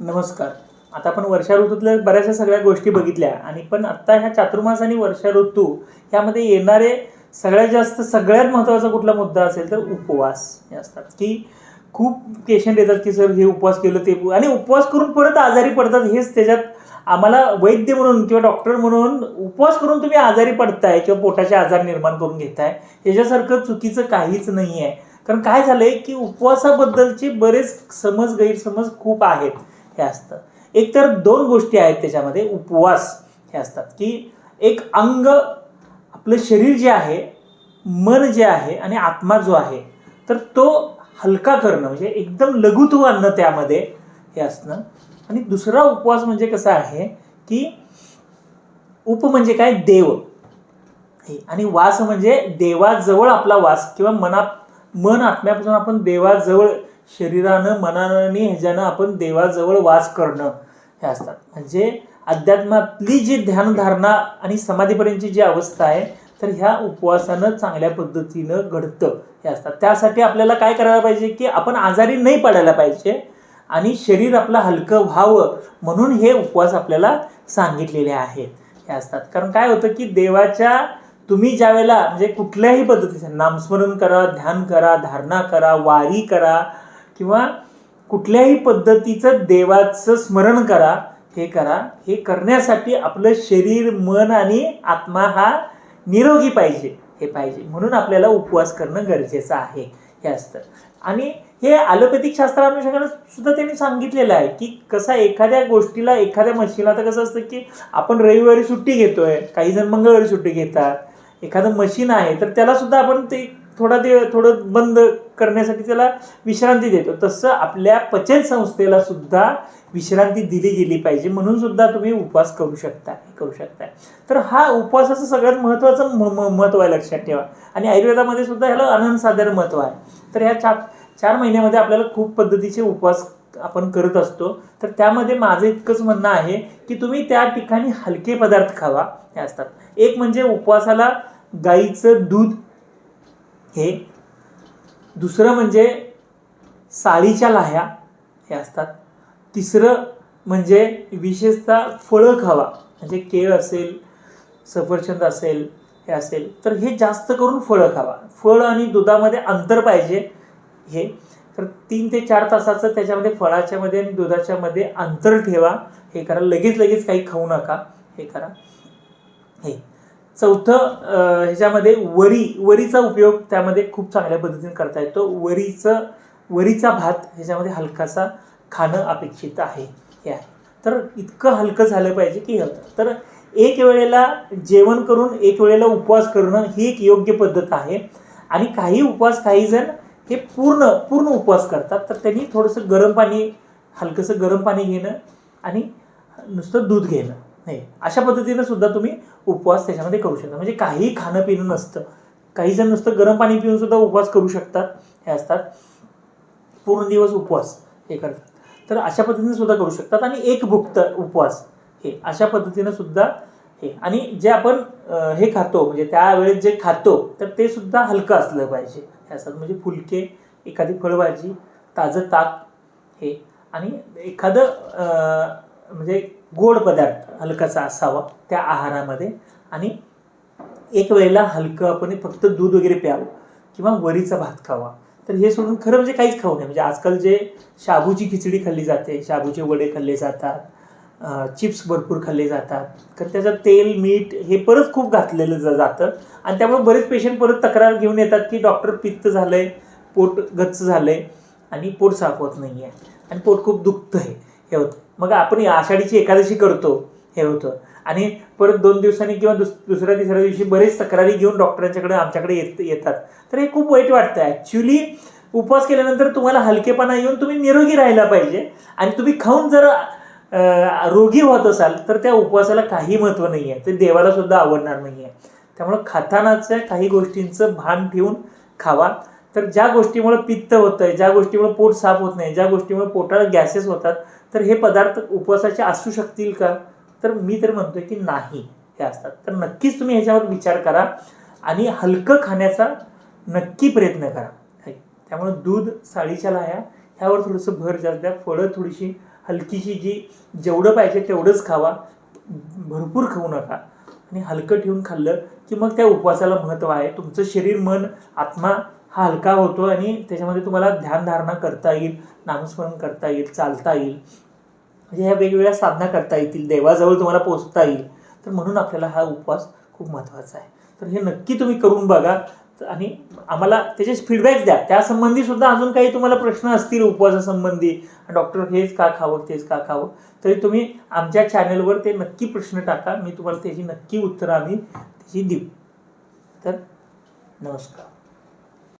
नमस्कार. आता आपण वर्षा ऋतूतल्या बऱ्याचशा सगळ्या गोष्टी बघितल्या आणि पण आत्ता ह्या चातुर्मास आणि वर्षा ऋतू ह्यामध्ये येणारे सगळ्यात जास्त सगळ्यात महत्त्वाचा कुठला मुद्दा असेल तर उपवास हे असतात. की खूप पेशंट येतात की सर हे उपवास केलं ते आणि उपवास करून परत आजारी पडतात हेच त्याच्यात आम्हाला वैद्य म्हणून किंवा डॉक्टर म्हणून उपवास करून तुम्ही आजारी पडताय किंवा पोटाचे आजार निर्माण करून घेताय याच्यासारखं चुकीचं काहीच नाही आहे कारण काय झालंय की उपवासाबद्दलचे बरेच समज गैरसमज खूप आहेत. हे असतं. एक तर दोन गोष्टी आहेत त्याच्यामध्ये उपवास हे असतात. की एक अंग आपलं शरीर जे आहे मन जे आहे आणि आत्मा जो आहे तर तो हलका करणं म्हणजे एकदम लघुत्व आणणं त्यामध्ये हे असणं. आणि दुसरा उपवास म्हणजे कसा आहे की उप म्हणजे काय? देव. हे आणि वास म्हणजे देवाजवळ आपला वास किंवा मना मन आत्म्यापासून आपण देवाजवळ शरीरानं मनानं आणि ह्याच्यानं आपण देवाजवळ वास करणं हे असतात. म्हणजे अध्यात्मातली जी ध्यानधारणा आणि समाधीपर्यंतची जी अवस्था आहे तर ह्या उपवासानं चांगल्या पद्धतीनं घडतं हे असतात. त्यासाठी आपल्याला काय करायला पाहिजे की आपण आजारी नाही पडायला पाहिजे आणि शरीर आपलं हलकं व्हावं म्हणून हे उपवास आपल्याला सांगितलेले आहेत हे असतात. कारण काय होतं की देवाच्या तुम्ही ज्या वेळेला म्हणजे कुठल्याही पद्धतीचं नामस्मरण करा ध्यान करा धारणा करा वारी करा किंवा कुठल्याही पद्धतीचं देवाचं स्मरण करा हे करा हे करण्यासाठी आपलं शरीर मन आणि आत्मा हा निरोगी पाहिजे हे पाहिजे. म्हणून आपल्याला उपवास करणं गरजेचं आहे. हे असतं. आणि हे ॲलोपॅथिक शास्त्रानुषंगानं सुद्धा त्यांनी सांगितलेलं आहे की कसा एखाद्या गोष्टीला एखाद्या मशीनला तर कसं असतं की आपण रविवारी सुट्टी घेतोय काही जण मंगळवारी सुट्टी घेतात. एखादं मशीन आहे तर त्याला सुद्धा आपण ते थोडा ते थोडं बंद करण्यासाठी त्याला विश्रांती देतो. तसं आपल्या पचन संस्थेला सुद्धा विश्रांती दिली गेली पाहिजे. म्हणून सुद्धा तुम्ही उपवास करू शकता करू शकता. तर हा उपवासाचं सगळ्यात महत्त्वाचं म म- महत्त्व आहे लक्षात ठेवा. आणि आयुर्वेदामध्ये सुद्धा ह्याला अनंतसाधारण महत्त्व आहे. तर ह्या चार चार महिन्यामध्ये आपल्याला खूप पद्धतीचे उपवास आपण करत असतो. तर त्यामध्ये माझं इतकंच म्हणणं आहे की तुम्ही त्या ठिकाणी हलके पदार्थ खावा. हे असतात. एक म्हणजे उपवासाला गाईचं दूध हे. दुसरं म्हणजे साळीच्या लाह्या हे असतात. तिसरं म्हणजे विशेषतः फळं खावा. म्हणजे केळ असेल सफरचंद असेल हे असेल. तर हे जास्त करून फळं खावा. फळ आणि दुधामध्ये अंतर पाहिजे हे. तर तीन ते चार तासाचं त्याच्यामध्ये फळाच्यामध्ये आणि दुधाच्यामध्ये अंतर ठेवा. हे करा. लगेच लगेच काही खाऊ नका. हे करा. हे. चौथं ह्याच्यामध्ये वरी वरीचा उपयोग त्यामध्ये खूप चांगल्या पद्धतीने करता येतो. वरीचं वरीचा भात ह्याच्यामध्ये हलकासा खाणं अपेक्षित आहे. हे आहे. तर इतकं हलकं झालं पाहिजे की हलकं. तर एक वेळेला जेवण करून एक वेळेला उपवास करणं ही एक योग्य पद्धत आहे. आणि काही उपवास काही जण हे पूर्ण पूर्ण उपवास करतात. तर त्यांनी थोडंसं गरम पाणी हलकंसं गरम पाणी घेणं आणि नुसतं दूध घेणं. नाही अशा पद्धतीनं सुद्धा तुम्ही उपवास त्याच्यामध्ये करू शकता. म्हणजे काही खाणं पिणं नसतं. काही जण नुसतं गरम पाणी पिऊन सुद्धा उपवास करू शकतात. हे असतात. पूर्ण दिवस उपवास हे करतात. तर अशा पद्धतीने सुद्धा करू शकतात. आणि एक भुक्त उपवास हे अशा पद्धतीनं सुद्धा हे. आणि जे आपण हे खातो म्हणजे त्यावेळेस जे खातो तर ते सुद्धा हलकं असलं पाहिजे. हे असतात म्हणजे फुलके एखादी फळभाजी ताजं ताक हे. आणि एखादं म्हणजे गोड पदार्थ हलकाचा असावा त्या आहारामध्ये. आणि एक वेळेला हलकं आपण फक्त दूध वगैरे प्यावं किंवा वरीचा भात खावा. तर हे सोडून खरं म्हणजे काहीच खाऊ नये. म्हणजे आजकाल जे शाबूची खिचडी खाल्ली जाते शाबूचे वडे खाल्ले जातात चिप्स भरपूर खाल्ले जातात. तर त्याचं तेल मीठ हे परत खूप घातलेलं ज- जातं. आणि त्यामुळे बरेच पेशंट परत तक्रार घेऊन येतात की डॉक्टर पित्त झालं आहे पोट गच्च आहे आणि पोट साफ होत नाही आहे आणि पोट खूप दुखतं आहे हे होतं. मग आपण आषाढीची एकादशी करतो हे होतं. आणि परत दोन दिवसांनी किंवा दुस दुसऱ्या तिसऱ्या दिवशी बरेच तक्रारी घेऊन डॉक्टरांच्याकडे आमच्याकडे येत येतात. तर हे खूप वाईट वाटतं. ॲक्च्युली उपवास केल्यानंतर तुम्हाला हलकेपणा येऊन तुम्ही निरोगी राहायला पाहिजे आणि तुम्ही खाऊन जर रोगी होत असाल तर त्या उपवासाला काही महत्त्व नाही आहे ते देवाला सुद्धा आवडणार नाही आहे त्यामुळं खातानाच्या काही गोष्टींचं भान ठेवून खावा. तर ज्या गोष्टीमुळे पित्त होतं आहे ज्या गोष्टीमुळे पोट साफ होत नाही ज्या गोष्टीमुळे पोटाला गॅसेस होतात तर हे पदार्थ उपवासाचे असू शकतील का? तर मी तर म्हणतोय की नाही हे असतात. तर नक्कीच तुम्ही ह्याच्यावर विचार करा आणि हलकं खाण्याचा नक्की प्रयत्न करा. त्यामुळे दूध साळीच्या लाया ह्यावर थोडंसं भर जास्त द्या. फळं थोडीशी हलकीशी जी जेवढं पाहिजे तेवढंच खावा. भरपूर खाऊ नका. आणि हलकं ठेवून खाल्लं की मग त्या उपवासाला महत्त्व आहे. तुमचं शरीर मन आत्मा हा हलका होतो आणि त्याच्यामध्ये तुम्हाला ध्यानधारणा करता येईल नामस्मरण करता येईल चालता येईल. म्हणजे ह्या वेगवेगळ्या साधना करता येतील देवाजवळ तुम्हाला पोचता येईल. तर म्हणून आपल्याला हा उपवास खूप महत्त्वाचा आहे. तर हे नक्की तुम्ही करून बघा तर आणि आम्हाला त्याचे फीडबॅक द्या. त्यासंबंधी सुद्धा अजून काही तुम्हाला प्रश्न असतील उपवासासंबंधी डॉक्टर हेच का खावं तेच का खावं तरी तुम्ही आमच्या चॅनलवर ते नक्की प्रश्न टाका. मी तुम्हाला त्याची नक्की उत्तरं आम्ही त्याची देऊ. तर नमस्कार.